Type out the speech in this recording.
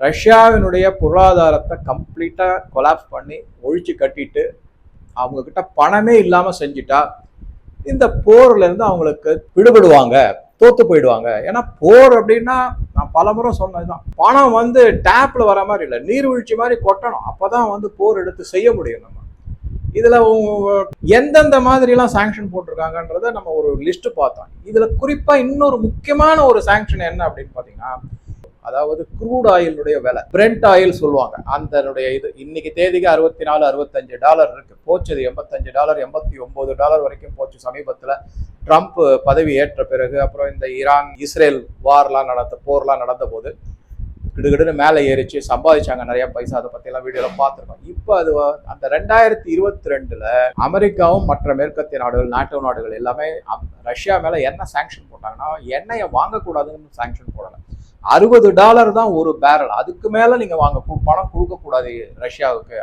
ரஷ்யாவினுடைய பொருளாதாரத்தை கம்ப்ளீட்டாக கொலாப்ஸ் பண்ணி ஒழிச்சு கட்டிட்டு அவங்கக்கிட்ட பணமே இல்லாமல் செஞ்சுட்டா இந்த போர்லேருந்து அவங்களுக்கு விடுபடுவாங்க தோத்து போயிடுவாங்க. ஏன்னா போர் அப்படின்னா நான் பலமுறை சொன்னதுதான். பணம் வந்து டேப்பில் வர மாதிரி இல்லை. நீர்வீழ்ச்சி மாதிரி கொட்டணும். அப்போ தான் வந்து போர் எடுத்து செய்ய முடியும் நம்ம. இதில் எந்தெந்த மாதிரிலாம் சாங்ஷன் போட்டிருக்காங்கன்றத நம்ம ஒரு லிஸ்ட்டு பார்த்தோம். இதில் குறிப்பாக இன்னொரு முக்கியமான ஒரு சாங்ஷன் என்ன அப்படின்னு பார்த்தீங்கன்னா அதாவது க்ரூட் ஆயிலுடைய விலை. பிரெண்ட் ஆயில் சொல்லுவாங்க. அதனுடைய இது. இன்னைக்கு தேதிக்கு அறுபத்தி நாலு அறுபத்தஞ்சு டாலர் இருக்கு. போச்சது எண்பத்தஞ்சு டாலர் எண்பத்தி ஒன்பது டாலர் வரைக்கும் போச்சு சமீபத்தில். ட்ரம்ப் பதவி ஏற்ற பிறகு அப்புறம் இந்த ஈரான் இஸ்ரேல் வார்லாம் நடந்த போர்லாம் நடந்த போது கிடுகிடுன்னு மேலே ஏறிச்சு. சம்பாதிச்சாங்க நிறைய பைசா. அதை பற்றியெல்லாம் வீடியோவில் பார்த்துருக்கோம். இப்போ அது அந்த ரெண்டாயிரத்தி இருபத்தி ரெண்டில் அமெரிக்காவும் மற்ற மேற்கத்திய நாடுகள் நாட்டோ நாடுகள் எல்லாமே ரஷ்யா மேலே என்ன சாங்ஷன் போட்டாங்கன்னா எண்ணெயை வாங்கக்கூடாதுன்னு சாங்ஷன் போடலை. அறுபது டாலர் தான் ஒரு பேரல் அதுக்கு மேலே நீங்கள் வாங்க. பணம் பணம் கொடுக்கக்கூடாது ரஷ்யாவுக்கு.